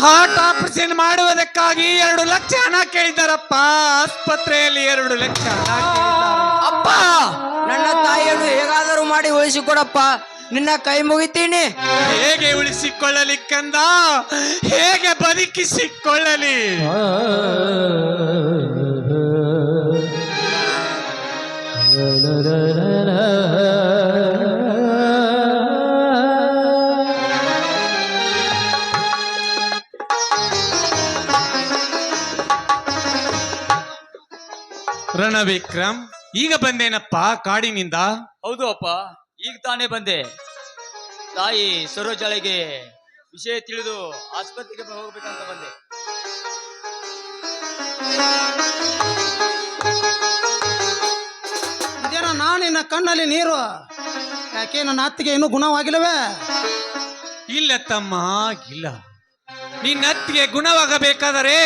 Heart operation ಮಾಡುವುದಕ್ಕಾಗಿ ಎರಡು ಲಕ್ಷ ಹಣ ಕೇಳಿದಾರಪ್ಪ ಆಸ್ಪತ್ರೆಯಲ್ಲಿ ಎರಡು ಲಕ್ಷ ಹಣ. ಅಪ್ಪ ನನ್ನ ತಾಯಿಯನ್ನು ಹೇಗಾದರೂ ಮಾಡಿ ಉಳಿಸಿಕೊಡಪ್ಪ. ನಿನ್ನ ಕೈ ಮುಗಿತೀನಿ. ಹೇಗೆ ಉಳಿಸಿಕೊಳ್ಳಲಿ ಕಂದ ಹೇಗೆ ಬದುಕಿಸಿಕೊಳ್ಳಲಿ? ರಣವಿಕ್ರಮ್ ಈಗ ಬಂದೇನಪ್ಪ ಕಾಡಿನಿಂದ? ಹೌದು ಅಪ್ಪ ಈಗ ತಾನೇ ಬಂದೆ. ತಾಯಿ ಸರೋಜಾಳಿಗೆ ವಿಷಯ ತಿಳಿದು ಆಸ್ಪತ್ರೆಗೆ ಹೋಗ್ಬೇಕಂತ ಬಂದೆ. ಇದೇನ ನಾನಿನ್ನ ಕಣ್ಣಲ್ಲಿ ನೀರು? ಯಾಕೆ ನನ್ನ ಅತ್ತಿಗೆ ಇನ್ನೂ ಗುಣವಾಗಿಲ್ಲವೇ? ಇಲ್ಲ ತಮ್ಮ ಇಲ್ಲ. ನಿನ್ನ ಅತ್ತಿಗೆ ಗುಣವಾಗಬೇಕಾದರೆ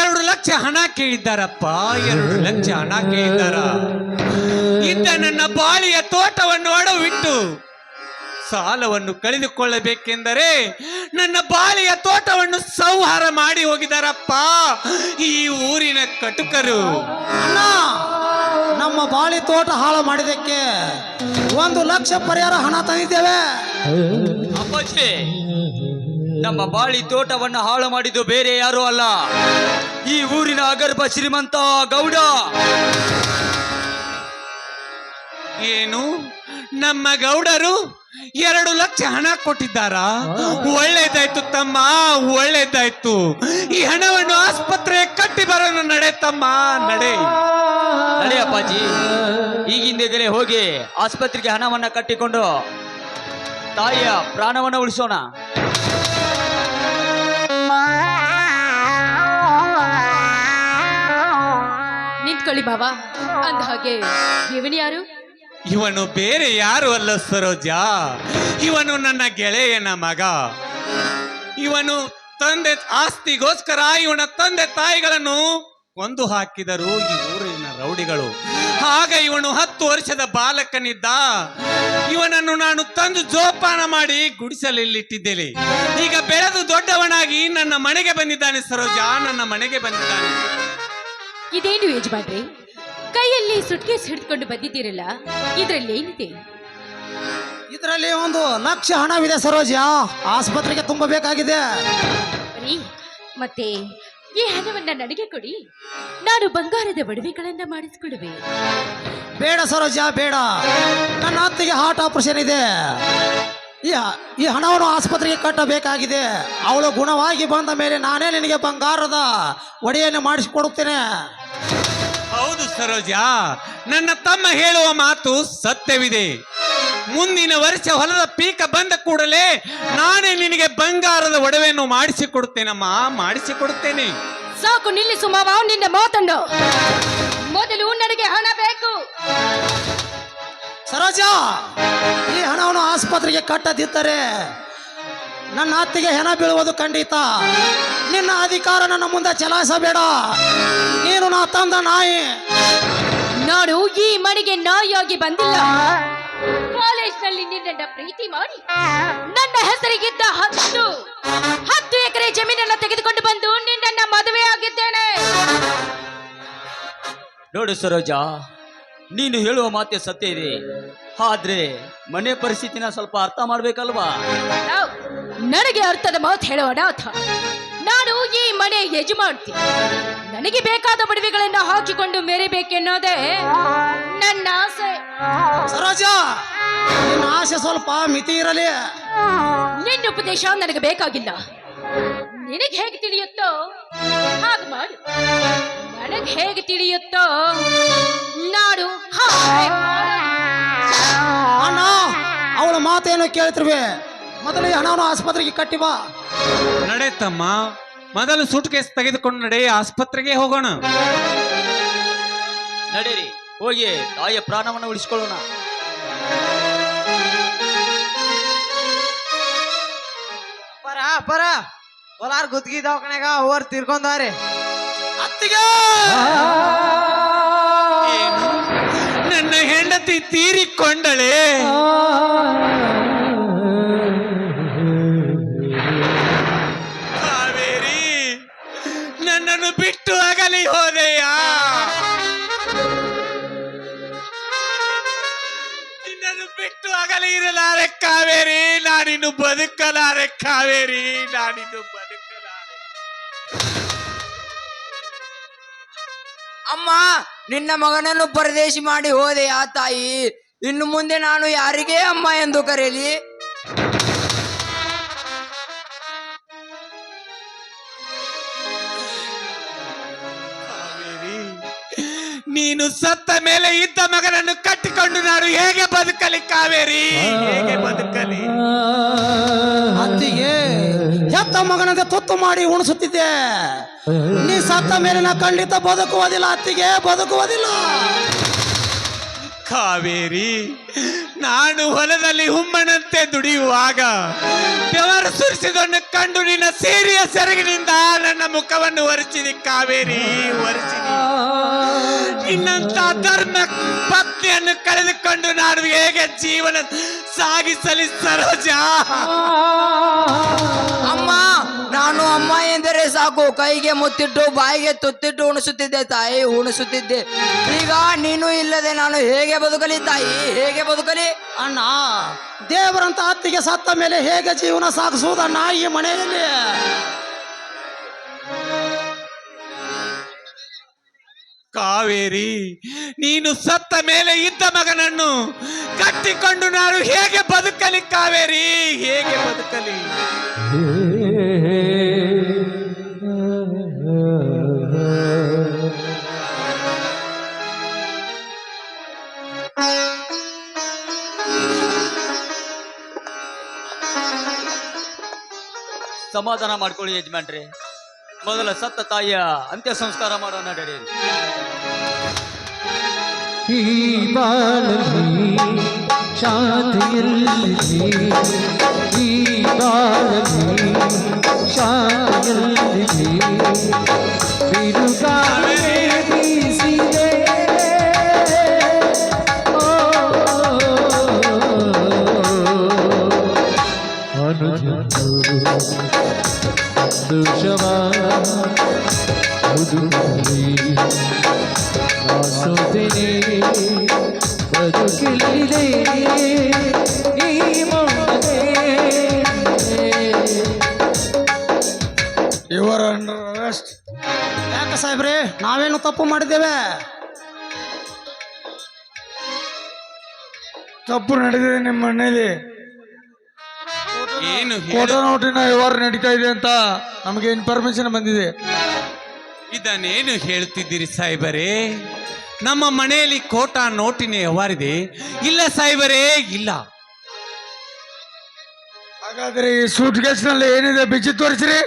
ಎರಡು ಲಕ್ಷ ಹಣ ಕೇಳಿದ್ದಾರಪ್ಪ ಎರಡು ಲಕ್ಷ ಹಣ ಕೇಳಿದ್ದಾರ. ಇದ್ದ ನನ್ನ ಬಾಳಿಯ ತೋಟವನ್ನು ಅಡವಿಟ್ಟು ಸಾಲವನ್ನು ಕಳೆದುಕೊಳ್ಳಬೇಕೆಂದರೆ ನನ್ನ ಬಾಳಿಯ ತೋಟವನ್ನು ಸಂಹಾರ ಮಾಡಿ ಹೋಗಿದಾರಪ್ಪ ಈ ಊರಿನ ಕಟುಕರು. ಅಣ್ಣ ನಮ್ಮ ಬಾಳಿ ತೋಟ ಹಾಳು ಮಾಡಿದಕ್ಕೆ ಒಂದು ಲಕ್ಷ ಪರಿಹಾರ ಹಣ ತಂದಿದ್ದೇವೆ. ಅಪ್ಪಾಜಿ ನಮ್ಮ ಬಾಳಿ ತೋಟವನ್ನ ಹಾಳು ಮಾಡಿದ್ದು ಬೇರೆ ಯಾರು ಅಲ್ಲ. ಈ ಊರಿನ ಅಗರ್ಭ ಶ್ರೀಮಂತ ಗೌಡ. ಏನು? ನಮ್ಮ ಗೌಡರು ಎರಡು ಲಕ್ಷ ಹಣ ಕೊಟ್ಟಿದ್ದಾರಾ? ಒಳ್ಳೇದಾಯ್ತು ತಮ್ಮ ಒಳ್ಳೇದಾಯ್ತು. ಈ ಹಣವನ್ನು ಆಸ್ಪತ್ರೆ ಕಟ್ಟಿ ಬರೋಣ ನಡೆ ತಮ್ಮ ನಡೆ. ನಡೆ ಅಪ್ಪಾಜಿ. ಈಗಿಂದಲೇ ಹೋಗಿ ಆಸ್ಪತ್ರೆಗೆ ಹಣವನ್ನ ಕಟ್ಟಿಕೊಂಡು ತಾಯಿಯ ಪ್ರಾಣವನ್ನ ಉಳಿಸೋಣ. ಬಾಬಾ ಅಂದ ಹಾಗೆ, ಇವನು ಯಾರು? ಇವನು ಬೇರೆ ಯಾರು ಅಲ್ಲ ಸರೋಜ. ಇವನು ನನ್ನ ಗೆಳೆಯನ ಮಗ. ಇವನು ತಂದೆ ಆಸ್ತಿಗೋಸ್ಕರ ಇವನ ತಂದೆ ತಾಯಿಗಳನ್ನು ಕೊಂದು ಹಾಕಿದರು ಈ ಊರಿನ ರೌಡಿಗಳು. ಆಗ ಇವನು ಹತ್ತು ವರ್ಷದ ಬಾಲಕನಿದ್ದ. ಇವನನ್ನು ನಾನು ತಂದು ಜೋಪಾನ ಮಾಡಿ ಗುಡಿಸಲಿಟ್ಟಿದ್ದೇನೆ ಈಗ ಬೆಳೆದು ದೊಡ್ಡವನಾಗಿ ನನ್ನ ಮನೆಗೆ ಬಂದಿದ್ದಾನೆ ಸರೋಜ. ನನ್ನ ಮನೆಗೆ ಬಂದಿದ್ದಾನೆ. ಇದೇನು ಯಜಮಾನ್ರಿ? ಕೈಯಲ್ಲಿ ಸುಟ್ಕೇಸ್ ಹಿಡ್ಕೊಂಡು ಬಂದಿದ್ದೀರಲ್ಲ ಇದರಲ್ಲಿ ಏನಿದೆ? ಇದರಲ್ಲಿ ಒಂದು ಲಕ್ಷ ಹಣವಿದೆ ಸರೋಜ ಆಸ್ಪತ್ರೆಗೆ ತುಂಬಬೇಕಾಗಿದೆ. ಮತ್ತೆ ಈ ಹಣವನ್ನ ನನಗೆ ಕೊಡಿ. ನಾನು ಬಂಗಾರದ ಒಡವೆಗಳನ್ನ ಮಾಡಿಸ್ಕೊಡುವೆ. ಬೇಡ ಸರೋಜ ಬೇಡ. ನನ್ನ ಅತ್ತಿಗೆ ಹಾರ್ಟ್ ಆಪರೇಷನ್ ಇದೆ. ಈ ಈ ಹಣವನ್ನು ಆಸ್ಪತ್ರೆಗೆ ಕಟ್ಟಬೇಕಾಗಿದೆ. ಅವಳು ಗುಣವಾಗಿ ಬಂದ ಮೇಲೆ ನಾನೇ ನಿನಗೆ ಬಂಗಾರದ ಒಡೆಯನ್ನು ಮಾಡಿಸಿಕೊಡುತ್ತೇನೆ. ಹೌದು ಸರೋಜ ನನ್ನ ತಮ್ಮ ಹೇಳುವ ಮಾತು ಸತ್ಯವಿದೆ. ಮುಂದಿನ ವರ್ಷ ಹೊಲದ ಪೀಕ ಬಂದ ಕೂಡಲೇ ನಾನೇ ನಿನಗೆ ಬಂಗಾರದ ಒಡವೆಯನ್ನು ಮಾಡಿಸಿಕೊಡುತ್ತೇನಮ್ಮ ಮಾಡಿಸಿಕೊಡುತ್ತೇನೆ. ಸಾಕು ನಿಲ್ಲಿಸು ಮಾವ ನಿನ್ನ ಮಾತಂಡು ಮೊದಲು ನನಗೆ ಹಣ ಬೇಕು. ಸರೋಜ ಈ ಹಣವನ್ನು ಆಸ್ಪತ್ರೆಗೆ ಕಟ್ಟದಿದ್ದರೆ ನನ್ನ ಅತ್ತಿಗೆ ಹೆಣ ಬೀಳುವುದು ಖಂಡಿತ. ನಿನ್ನ ಅಧಿಕಾರ ನನ್ನ ಮುಂದೆ ಚಲಾಯಿಸಬೇಡ. ನೀನು ನಾ ತಂದ ನಾಯಿ. ನಾನು ಈ ಮನೆಗೆ ನಾಯಿಯಾಗಿ ಬಂದಿಲ್ಲ. ಕಾಲೇಜ್ನಲ್ಲಿ ನಿನ್ನನ್ನ ಪ್ರೀತಿ ಮಾಡಿ ನನ್ನ ಹೆಸರಿಗಿದ್ದ ಹತ್ತು ಹತ್ತು ಎಕರೆ ಜಮೀನನ್ನು ತೆಗೆದುಕೊಂಡು ಬಂದು ನಿನ್ನನ್ನ ಮದುವೆ ಆಗಿದ್ದೇನೆ ನೋಡು ಸರೋಜ ನೀನು ಹೇಳುವ ಮಾತೆ ಸತ್ಯ ಇದೆ. ಆದ್ರೆ ಮನೆ ಪರಿಸ್ಥಿತಿನ ಸ್ವಲ್ಪ ಅರ್ಥ ಮಾಡ್ಬೇಕಲ್ವಾ? ನನಗೆ ಅರ್ಥದ ಮಾತು ಹೇಳುವ ಅನಾಥ. ನಾನು ಈ ಮನೆ ಯಜಮಾನ್ತಿ. ನನಗೆ ಬೇಕಾದ ಬಡವೆಗಳನ್ನ ಹಾಕಿಕೊಂಡು ಮೆರಿಬೇಕೆನ್ನೋದೇ ನನ್ನ ಆಸೆ. ಸರೋಜ ನಿನ್ನ ಆಸೆ ಸ್ವಲ್ಪ ಮಿತಿ ಇರಲಿ. ನಿನ್ನ ಉಪದೇಶ ನನಗೆ ಬೇಕಾಗಿಲ್ಲ. ನಿನಗೆ ಹೇಗೆ ತಿಳಿಯುತ್ತೋ ಹಾಗೆ ಮಾಡು. ನನಗೆ ಹೇಗೆ ತಿಳಿಯುತ್ತೋ ನಾಡು. ಹಾಗೆ ಮಾಡು. ಅಣ್ಣ ಅವಳ ಮಾತೇನೋ ಕೇಳ್ತಿರ್ವೆ? ಮೊದಲು ಹಣವನ್ನು ಆಸ್ಪತ್ರೆಗೆ ಕಟ್ಟಿ ಬಾ. ನಡೆ ತಮ್ಮ ಮೊದಲು ಸೂಟ್ ಕೇಸ್ ತೆಗೆದುಕೊಂಡು ನಡೆ ಆಸ್ಪತ್ರೆಗೆ ಹೋಗೋಣ. ನಡೀರಿ ಹೋಗಿ ತಾಯಿಯ ಪ್ರಾಣವನ್ನು ಉಳಿಸ್ಕೊಳ್ಳೋಣ. ಪರ ಪರ ಕೋಲಾರ ಗುದ್ಗಿ ದವಾಖಾನೆಗ ಓರ್ ತಿರ್ಕೊಂಡಾರೆ ಅತ್ತಿಗೆ! ಹೆಂಡತಿ ತೀರಿಕೊಂಡಳೆ. ಕಾವೇರಿ, ನನ್ನನ್ನು ಬಿಟ್ಟು ಅಗಲಿ ಹೋದೆಯಾ? ನಿನ್ನನ್ನು ಬಿಟ್ಟು ಅಗಲಿ ಇರಲಾರೆ ಕಾವೇರಿ, ನಾನಿನ್ನು ಬದುಕಲಾರೆ ಕಾವೇರಿ, ನಾನಿನ್ನು ಬದುಕಲಾರೆ. ಅಮ್ಮ ನಿನ್ನ ಮಗನನ್ನು ಪರದೇಶಿ ಮಾಡಿ ಹೋದೆ ಆ ತಾಯಿ. ಇನ್ನು ಮುಂದೆ ನಾನು ಯಾರಿಗೆ ಅಮ್ಮ ಎಂದು ಕರೆಯಲಿ ಕಾವೇರಿ ನೀನು ಸತ್ತ ಮೇಲೆ ಇದ್ದ ಮಗನನ್ನು ಕಟ್ಟಿಕೊಂಡು ನಾನು ಹೇಗೆ ಬದುಕಲಿ ಕಾವೇರಿ? ಹೇಗೆ ಬದುಕಲಿ? ಅತ್ತಿಗೆ ಹೆತ್ತ ಮಗನಂತೆ ತುತ್ತು ಮಾಡಿ ಉಣಿಸುತ್ತಿದ್ದೆ. ನೀ ಸತ್ತ ಮೇಲೆ ನಾ ಖಂಡಿತ ಬದುಕುವುದಿಲ್ಲ, ಅತ್ತಿಗೆ ಬದುಕುವುದಿಲ್ಲ. ಕಾವೇರಿ, ನಾನು ಹೊಲದಲ್ಲಿ ಹುಮ್ಮನಂತೆ ದುಡಿಯುವಾಗ ಬೆವರು ಸುರಿಸಿದನ್ನು ಕಂಡು ನಿನ್ನ ಸೀರಿಯ ಸೆರಗಿನಿಂದ ನನ್ನ ಮುಖವನ್ನು ಒರೆಸಿದೆ ಕಾವೇರಿ, ಒರೆಸಿದಿ. ನಿನ್ನಂತ ಧರ್ಮ ಪತ್ನಿಯನ್ನು ಕಳೆದುಕೊಂಡು ನಾನು ಹೇಗೆ ಜೀವನ ಸಾಗಿಸಲಿ ಸರೋಜ? ಅಮ್ಮ, ನಾನು ಅಮ್ಮ ಎಂದರೆ ಸಾಕು. ಕೈಗೆ ಮುತ್ತಿಟ್ಟು, ಬಾಯಿಗೆ ತುತ್ತಿಟ್ಟು ಉಣಿಸುತ್ತಿದ್ದೆ ತಾಯಿ, ಉಣಿಸುತ್ತಿದ್ದೆ. ಈಗ ನೀನು ಇಲ್ಲದೆ ನಾನು ಹೇಗೆ ಬದುಕಲಿ ತಾಯಿ? ಹೇಗೆ ಬದುಕಲಿ? ಅಣ್ಣ, ದೇವರಂತ ಅತ್ತಿಗೆ ಸತ್ತ ಮೇಲೆ ಹೇಗೆ ಜೀವನ ಸಾಗಿಸುವುದಣ್ಣ ಈ ಮನೆಯಲ್ಲಿ? ಕಾವೇರಿ, ನೀನು ಸತ್ತ ಮೇಲೆ ಇದ್ದ ಮಗನನ್ನು ಕಟ್ಟಿಕೊಂಡು ನಾನು ಹೇಗೆ ಬದುಕಲಿ ಕಾವೇರಿ? ಹೇಗೆ ಬದುಕಲಿ? ಸಮಾಧಾನ ಮಾಡ್ಕೊಳ್ಳಿ ಯಜಮಾನ್ರಿ. ಮೊದಲ ಸತ್ತ ತಾಯಿಯ ಅಂತ್ಯ ಸಂಸ್ಕಾರ ಮಾಡೋಣ ಈ ಬಾಳಲಿ ಶಾಂತಿಯಲ್ಲಿ ಈ ಬಾಳಲಿ ಶಾಂತಿಯಲ್ಲಿ ಬಿರುಗಾಳಿ ಬೀಸಿದೆ ಓ, ಅನುಜರು ಈ ಇವರ ಅರೆಸ್ಟ್ ಯಾಕೆ ಸಾಹೇಬ್ರೆ ನಾವೇನು ತಪ್ಪು ಮಾಡಿದ್ದೇವೆ? ತಪ್ಪು ನಡೆದಿದೆ ನಿಮ್ಮ ಮನೆಯಲ್ಲಿ. ಏನು ಫೋಟೋ ನೋಟಿನ ವ್ಯವಹಾರ ನಡೀತಾ ಇದೆ ಅಂತ ನಮಗೆ ಇನ್ಫಾರ್ಮೇಶನ್ ಬಂದಿದೆ. ಇದನ್ನೇನು ಹೇಳ್ತಿದ್ದೀರಿ ಸಾಹೇಬರೇ? ನಮ್ಮ ಮನೆಯಲ್ಲಿ ಕೋಟಾ ನೋಟಿನ ವ್ಯವಹಾರಿದೆ ಇಲ್ಲ ಸಾಹೇಬರೇ ಇಲ್ಲ. ಹಾಗಾದ್ರೆ ಈ ಸೂಟ್ನಲ್ಲಿ ಏನಿದೆ ಬಿಚ್ಚಿ ತೋರಿಸ್ರಿ.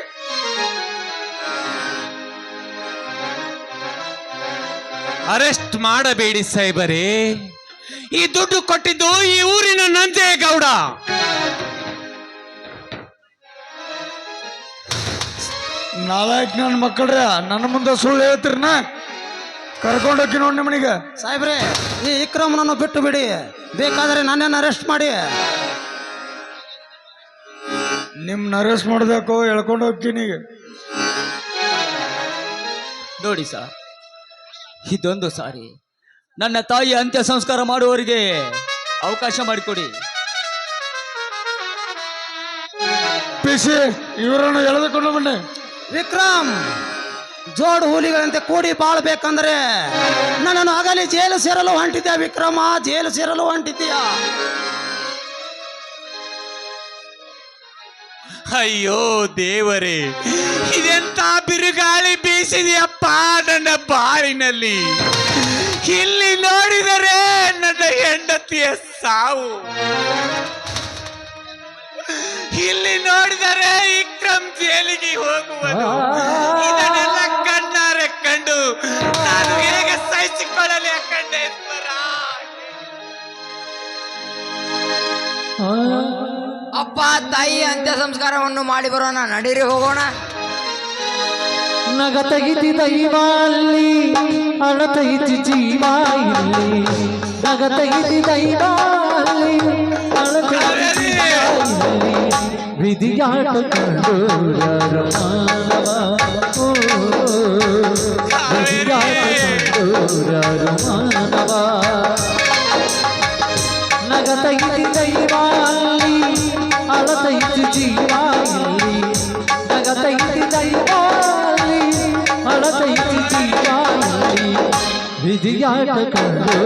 ಅರೆಸ್ಟ್ ಮಾಡಬೇಡಿ ಸಾಹೇಬರೇ. ಈ ದುಡ್ಡು ಕೊಟ್ಟಿದ್ದು ಈ ಊರಿನ ನಂಜೇಗೌಡ. ನಾಲ್ಕು ನನ್ನ ಮಕ್ಕಳ್ರ ನನ್ನ ಮುಂದೆ ಸುಳ್ಳು ಹೇಳ್ತಿರ್ನ? ಕರ್ಕೊಂಡೋಗಿ ನೋಡಿ ನಿಮ್ಮನಿಗೆ. ಸಾಹೇಬ್ರೆ ಈ ವಿಕ್ರಮನನ್ನು ಬಿಟ್ಟು ಬಿಡಿ. ಬೇಕಾದರೆ ನನ್ನನ್ನು ಅರೆಸ್ಟ್ ಮಾಡಿ. ನಿಮ್ನ ಅರೆಸ್ಟ್ ಮಾಡ್ಬೇಕು ಎಳ್ಕೊಂಡು ಹೋಗ್ತೀನಿ ಈಗ. ನೋಡಿ ಸರ್ ಇದೊಂದು ಸಾರಿ. ನನ್ನ ತಾಯಿ ಅಂತ್ಯ ಸಂಸ್ಕಾರ ಮಾಡುವವರಿಗೆ ಅವಕಾಶ ಮಾಡಿಕೊಡಿ. ಪಿಸಿ ಇವರನ್ನು ಎಳೆದುಕೊಂಡು ಬನ್ನಿ. ವಿಕ್ರಮ್, ಜೋಡ್ ಹುಲಿಗಳಂತೆ ಕೂಡಿ ಬಾಳ್ಬೇಕಂದ್ರೆ ನನ್ನನ್ನು ಆಗಲಿ ಜೈಲು ಸೇರಲು ಹೊಂಟಿದ್ಯಾ ವಿಕ್ರಮ? ಜೈಲು ಸೇರಲು ಹೊಂಟಿದ್ಯಾ? ಅಯ್ಯೋ ದೇವರೇ, ಇದೆಂತ ಬಿರುಗಾಳಿ ಬೀಸಿದೆಯಪ್ಪ ನನ್ನ ಬಾರಿನಲ್ಲಿ ಇಲ್ಲಿ ನೋಡಿದರೆ ನನ್ನ ಹೆಂಡತಿಯ ಸಾವು. ಇಲ್ಲಿ ನೋಡಿದರೆ ವಿಕ್ರಮ್ ಜೈಲಿಗೆ ಹೋಗುವುದು ಇದನ್ನೆಲ್ಲ ಕಣ್ಣಾರೆ ಕಂಡು ನಾನು ಹೇಗೆ ಸಹಿಸಿಕೊಳ್ಳಲಿ ಕಂಡೆ ಅಪ್ಪ ತಾಯಿ ಅಂತ್ಯ ಸಂಸ್ಕಾರವನ್ನು ಮಾಡಿ ಬರೋಣ. ನಡೀರಿ ಹೋಗೋಣ. ನಗತಗಿತಿ ದೈವ ಅಲ್ಲಿ ಅಣ ಜೀವ ಇಲ್ಲಿ. ನಗತಗಿತಿ ದೈವ ಅಲ್ಲಿ ಅಣ ತೆಗಿತಿ ಇಲ್ಲಿ. ವಿಧಿಯಾಟ ಕಂಡು ಯಾರು ಮಾನವ ಓ, ವಿಧಿಯಾಟ ಕಂಡು ಯಾರು ಮಾನವ ನಗತೈತಿ ದೈವ ಅಲ್ಲಿ ಅಳತೈತಿ ಜೀವ ಇಲ್ಲಿ ನಗತೈತಿ ದೈವ ಅಲ್ಲಿ ಅಳತೈತಿ ಜೀವ ಇಲ್ಲಿ ವಿಧಿಯಾಟ ಕಂಡು